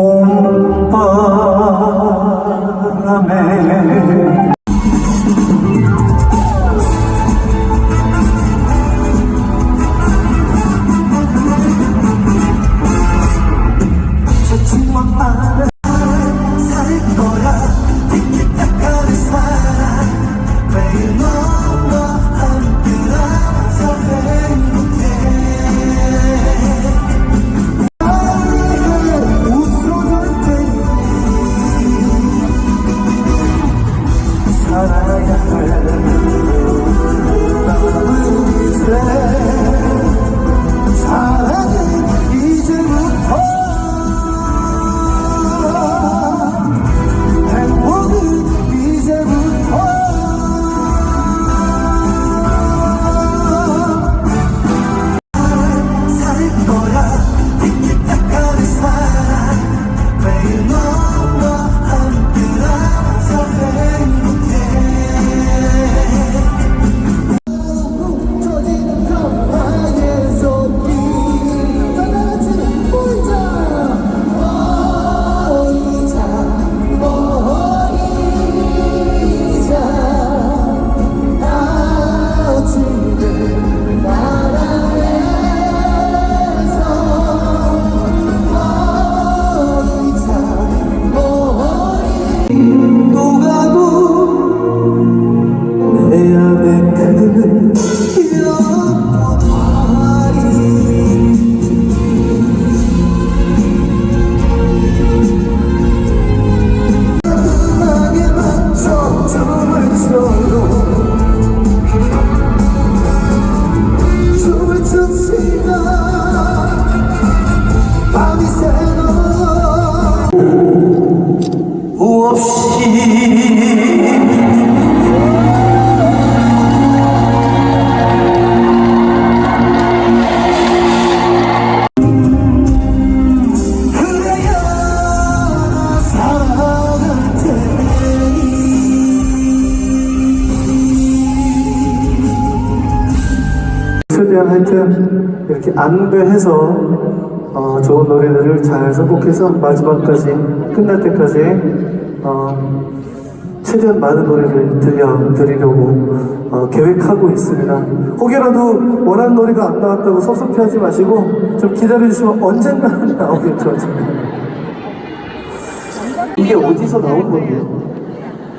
봄바람에 저 추억 안에 없이 최대한 하여튼 이렇게 안배해서 어, 좋은 노래들을 잘 선곡해서 마지막까지 끝날 때까지 어, 최대한 많은 노래를 들려드리려고 어, 계획하고 있습니다. 혹여라도 원하는 노래가 안 나왔다고 섭섭해하지 마시고 좀 기다려주시면 언젠가는 나오겠죠. 이게 어디서 나온 건데요?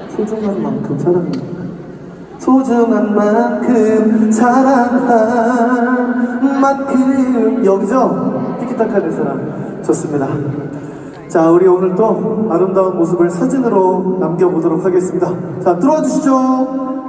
소중한 만큼 사랑합니다. 소중한 만큼 사랑한 만큼 여기죠? 티키타카 된 사람 좋습니다. 자 우리 오늘 또 아름다운 모습을 사진으로 남겨보도록 하겠습니다. 자 들어와 주시죠.